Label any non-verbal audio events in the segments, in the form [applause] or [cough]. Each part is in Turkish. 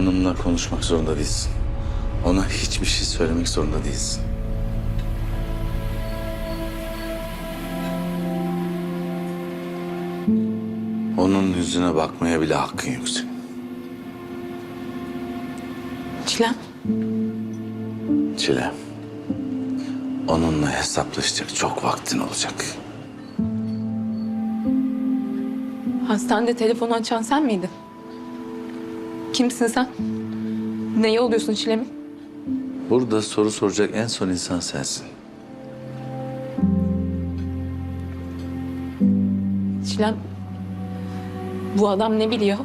Onunla konuşmak zorunda değilsin. Ona hiçbir şey söylemek zorunda değilsin. Onun yüzüne bakmaya bile hakkın yok senin. Çilem. Çile. Onunla hesaplaşacak çok vaktin olacak. Hastanede telefonu açan sen miydin? Kimsin sen? Neye oluyorsun Çilem'in? Burada soru soracak en son insan sensin. Çilem. Bu adam ne biliyor?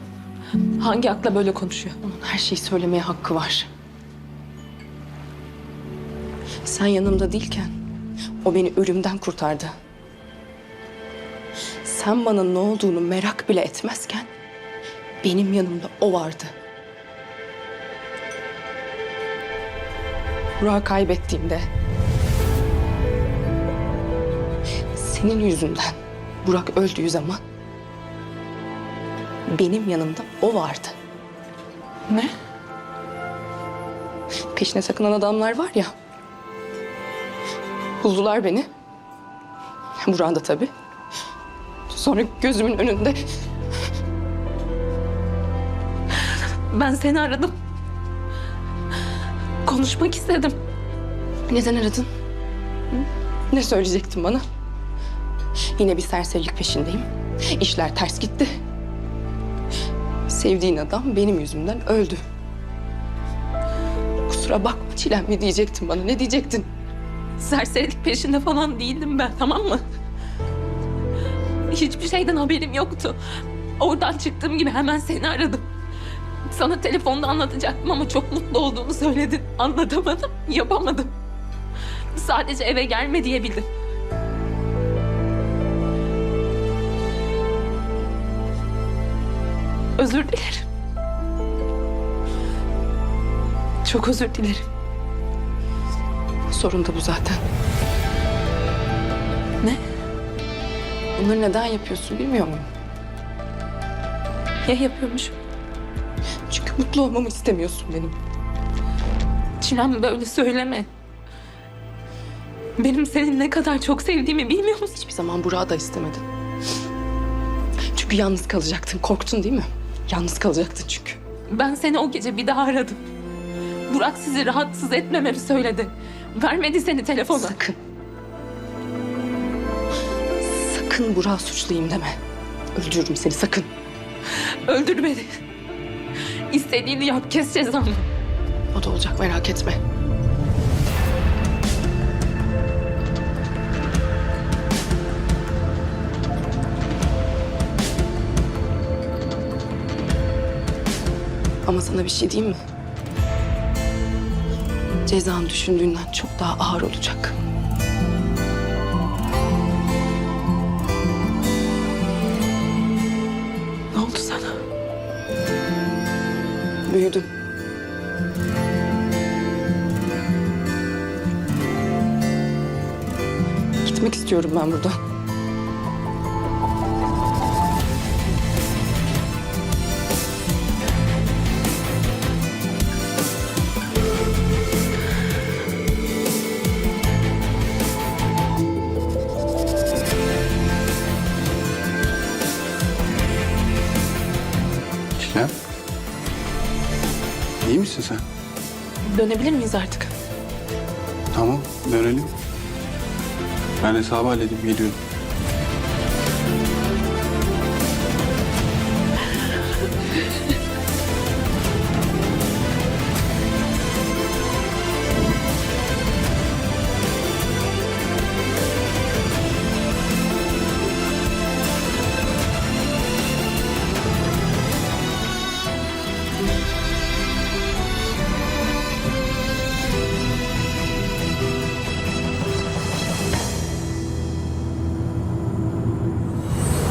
Hangi akla böyle konuşuyor? Onun her şeyi söylemeye hakkı var. Sen yanımda değilken o beni ölümden kurtardı. Sen bana ne olduğunu merak bile etmezken benim yanımda o vardı. Burak'ı kaybettiğimde senin yüzünden Burak öldüğü zaman benim yanımda o vardı. Ne? Peşine takılan adamlar var ya. Buldular beni. Burak'ı da tabii. Sonra gözümün önünde Ben seni aradım. Konuşmak istedim. neden aradın? Hı? Ne söyleyecektin bana? Yine bir serserilik peşindeyim. İşler ters gitti. Sevdiğin adam benim yüzümden öldü. Kusura bakma Çilem mi diyecektin bana? Ne diyecektin? Serserilik peşinde falan değildim ben tamam mı? Hiçbir şeyden haberim yoktu. Oradan çıktığım gibi hemen seni aradım. Sana telefonda anlatacaktım ama çok mutlu olduğunu söyledin. Anlatamadım, yapamadım. Sadece eve gelme diyebildim. Özür dilerim. Çok özür dilerim. Sorun da bu zaten. Ne? Bunları neden yapıyorsun bilmiyor muyum? Ya yapıyormuşum? Mutlu olmamı istemiyorsun benim. Çilem böyle söyleme. Benim seni ne kadar çok sevdiğimi bilmiyor musun? Hiçbir zaman Burak'ı da istemedin. Çünkü yalnız kalacaktın. Korktun değil mi? Yalnız kalacaktın çünkü. Ben seni o gece bir daha aradım. Burak sizi rahatsız etmememi söyledi. Vermedi seni telefona. Sakın. Sakın Burak'ı suçlayayım deme. Öldürürüm seni sakın. Öldür beni. İstediğini yap, kes cezamı. O da olacak merak etme. Ama sana bir şey diyeyim mi? Cezan düşündüğünden çok daha ağır olacak. Büyüdüm. Gitmek istiyorum ben buradan. Çilem. İyi misin sen? Dönebilir miyiz artık? Tamam dönelim. Ben hesabı halledip geliyorum.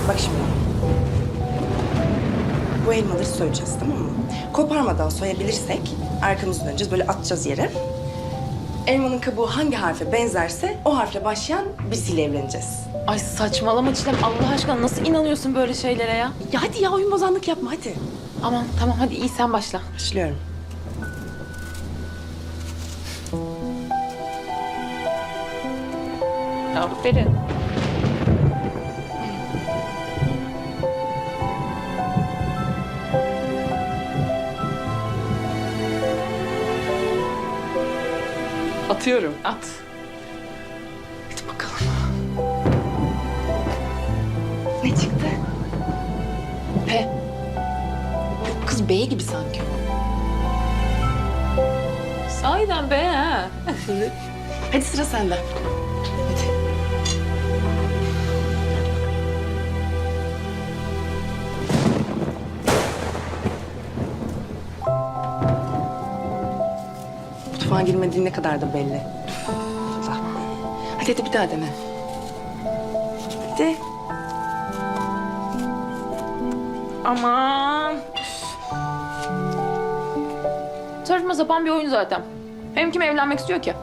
Bak şimdi. Bu elmaları soyacağız tamam mı? Koparmadan soyabilirsek arkamızı döneceğiz böyle atacağız yere. Elmanın kabuğu hangi harfe benzerse o harfle başlayan birisiyle evleneceğiz. Ay saçmalama Çilem. Allah aşkına nasıl inanıyorsun böyle şeylere ya? Ya hadi ya oyun bozanlık yapma hadi. Aman tamam hadi iyi sen başla. Başlıyorum. Aferin. Atıyorum. At. Hadi bakalım. Ne çıktı? P. Kız B gibi sanki. Sahiden B ha. Hadi sıra sende. Hadi. Girmediğin ne kadar da belli. Allah. Hadi hadi bir daha dene. Hadi. Aman. Saçma sapan bir oyun zaten. Hem kim evlenmek istiyor ki?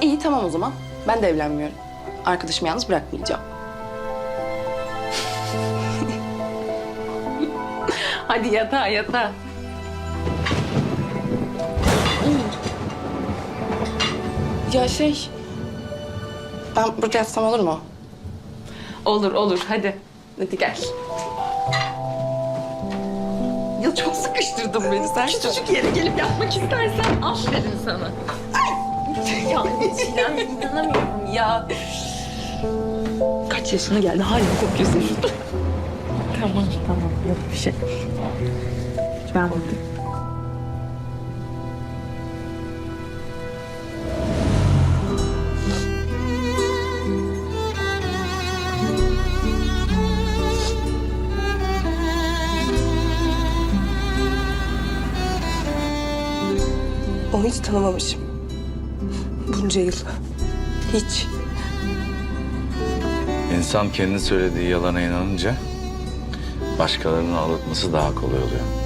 İyi tamam o zaman. Ben de evlenmiyorum. Arkadaşımı yalnız bırakmayacağım. [laughs] Hadi yatağa yatağa. Ya şey... Ben burada yatsam olur mu? Olur olur hadi. Hadi gel. Ya çok sıkıştırdın beni sen. Küçücük yere gelip yatmak istersen. Aferin sana. ya Çiğdem inanamıyorum ya. Kaç yaşına geldi hala kokuyorsun. Tamam tamam yok bir şey. Ben buradayım. Onu hiç tanımamışım. Bunca yıl. Hiç. İnsan kendi söylediği yalana inanınca başkalarının aldatması daha kolay oluyor.